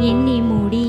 Nhìn.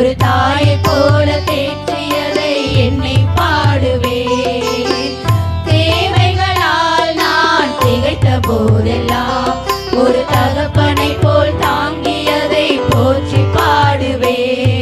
ஒரு தாயை போல தேற்றியதை என்னை பாடுவேன். தேவைகளால் நான் திகைத்த போதெல்லாம் ஒரு தகப்பனை போல் தாங்கியதை போற்றி பாடுவேன்.